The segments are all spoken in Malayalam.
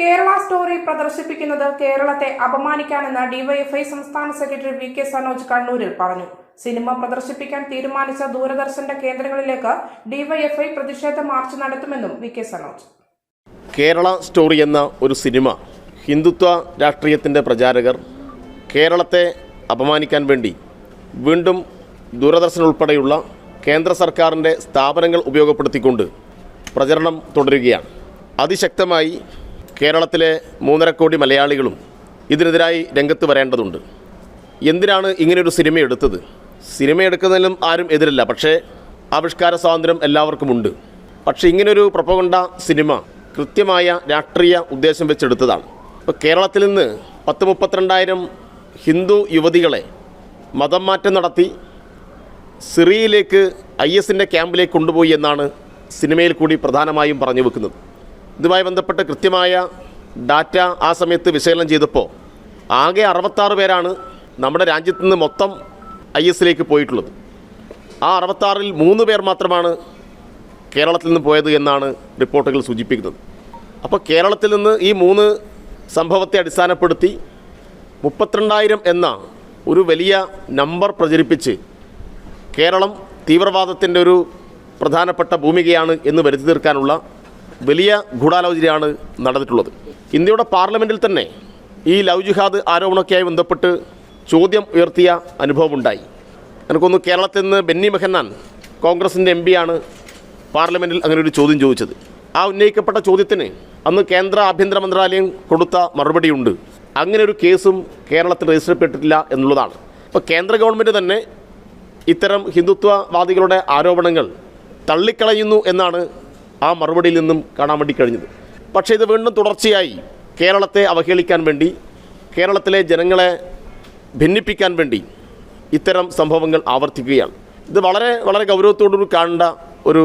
കേരള സ്റ്റോറി പ്രദർശിപ്പിക്കുന്നത് കേരളത്തെ അപമാനിക്കാനെന്ന് ഡിവൈഎഫ്ഐ സംസ്ഥാന സെക്രട്ടറി വി കെ സനോജ് കണ്ണൂരിൽ പറഞ്ഞു. സിനിമ പ്രദർശിപ്പിക്കാൻ തീരുമാനിച്ച ദൂരദർശന്റെ കേന്ദ്രങ്ങളിലേക്ക് ഡിവൈഎഫ്ഐ പ്രതിഷേധ മാർച്ച് നടത്തുമെന്നും V K Sanoj. Kerala Story എന്ന ഒരു സിനിമ ഹിന്ദുത്വ രാഷ്ട്രീയത്തിന്റെ പ്രചാരകർ കേരളത്തെ അപമാനിക്കാൻ വേണ്ടി വീണ്ടും ദൂരദർശൻ ഉൾപ്പെടെയുള്ള കേന്ദ്ര സർക്കാരിന്റെ സ്ഥാപനങ്ങൾ ഉപയോഗപ്പെടുത്തിക്കൊണ്ട് പ്രചരണം തുടരുകയാണ്. അതിശക്തമായി കേരളത്തിലെ മൂന്നര കോടി മലയാളികളും ഇതിനെതിരായി രംഗത്ത് വരേണ്ടതുണ്ട്. എന്തിനാണ് ഇങ്ങനെയൊരു സിനിമ എടുത്തത്? സിനിമ എടുക്കുന്നതിലും ആരും എതിരല്ല. പക്ഷേ ആവിഷ്കാര സ്വാതന്ത്ര്യം എല്ലാവർക്കുമുണ്ട് പക്ഷേ ഇങ്ങനൊരു പ്രൊപ്പഗണ്ട സിനിമ കൃത്യമായ രാഷ്ട്രീയ ഉദ്ദേശം വെച്ചെടുത്തതാണ്. ഇപ്പോൾ കേരളത്തിൽ നിന്ന് പത്ത് മുപ്പത്തിരണ്ടായിരം ഹിന്ദു യുവതികളെ മതം മാറ്റം നടത്തി സിറിയയിലേക്ക് ഐ എസിന്റെ ക്യാമ്പിലേക്ക് കൊണ്ടുപോയി എന്നാണ് സിനിമയിൽ കൂടി പ്രധാനമായും പറഞ്ഞു വെക്കുന്നത്. ഇതുമായി ബന്ധപ്പെട്ട് കൃത്യമായ ഡാറ്റ ആ സമയത്ത് വിശകലനം ചെയ്തപ്പോൾ ആകെ അറുപത്താറ് പേരാണ് നമ്മുടെ രാജ്യത്ത് നിന്ന് മൊത്തം ഐ എസിലേക്ക് പോയിട്ടുള്ളത്. ആ അറുപത്താറിൽ മൂന്ന് പേർ മാത്രമാണ് കേരളത്തിൽ നിന്ന് പോയത് എന്നാണ് റിപ്പോർട്ടുകൾ സൂചിപ്പിക്കുന്നത്. അപ്പോൾ കേരളത്തിൽ നിന്ന് ഈ മൂന്ന് സംഭവത്തെ അടിസ്ഥാനപ്പെടുത്തി മുപ്പത്തിരണ്ടായിരം എന്ന ഒരു വലിയ നമ്പർ പ്രചരിപ്പിച്ച് കേരളം തീവ്രവാദത്തിന്റെ ഒരു പ്രധാനപ്പെട്ട ഭൂമികയാണ് എന്ന് വരുത്തി തീർക്കാനുള്ള വലിയ ഗൂഢാലോചനയാണ് നടന്നിട്ടുള്ളത്. ഇന്ത്യയുടെ പാർലമെന്റിൽ തന്നെ ഈ ലവ് ജിഹാദ് ആരോപണമൊക്കെയായി ബന്ധപ്പെട്ട് ചോദ്യം ഉയർത്തിയ അനുഭവമുണ്ടായി. എനിക്കൊന്ന് കേരളത്തിൽ നിന്ന് ബെന്നി മെഹന്നാൻ കോൺഗ്രസിന്റെ എം പിയാണ് പാർലമെന്റിൽ അങ്ങനെ ഒരു ചോദ്യം ചോദിച്ചത്. ആ ഉന്നയിക്കപ്പെട്ട ചോദ്യത്തിന് അന്ന് കേന്ദ്ര ആഭ്യന്തര മന്ത്രാലയം കൊടുത്ത മറുപടിയുണ്ട്. അങ്ങനെ ഒരു കേസും കേരളത്തിൽ രജിസ്റ്റർ ചെയ്യപ്പെട്ടിട്ടില്ല എന്നുള്ളതാണ്. അപ്പോൾ കേന്ദ്ര ഗവൺമെന്റ് തന്നെ ഇത്തരം ഹിന്ദുത്വവാദികളുടെ ആരോപണങ്ങൾ തള്ളിക്കളയുന്നു എന്നാണ് ആ മറുപടിയിൽ നിന്നും കാണാൻ വേണ്ടി കഴിഞ്ഞത്. പക്ഷേ ഇത് വീണ്ടും തുടർച്ചയായി കേരളത്തെ അവഹേളിക്കാൻ വേണ്ടി കേരളത്തിലെ ജനങ്ങളെ ഭിന്നിപ്പിക്കാൻ വേണ്ടി ഇത്തരം സംഭവങ്ങൾ ആവർത്തിക്കുകയാണ്. ഇത് വളരെ വളരെ ഗൗരവത്തോടുകൂടി കാണേണ്ട ഒരു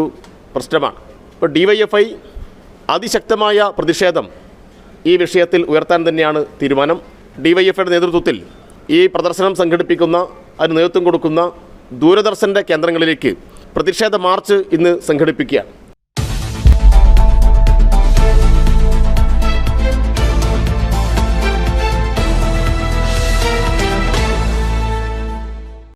പ്രശ്നമാണ്. ഇപ്പോൾ ഡി വൈ എഫ് ഐ അതിശക്തമായ പ്രതിഷേധം ഈ വിഷയത്തിൽ ഉയർത്താൻ തന്നെയാണ് തീരുമാനം. ഡി വൈ എഫ് ഐയുടെ നേതൃത്വത്തിൽ ഈ പ്രദർശനം സംഘടിപ്പിക്കുന്ന അതിന് നേതൃത്വം കൊടുക്കുന്ന ദൂരദർശന്റെ കേന്ദ്രങ്ങളിലേക്ക് പ്രതിഷേധ മാർച്ച് ഇന്ന് സംഘടിപ്പിക്കുകയാണ്.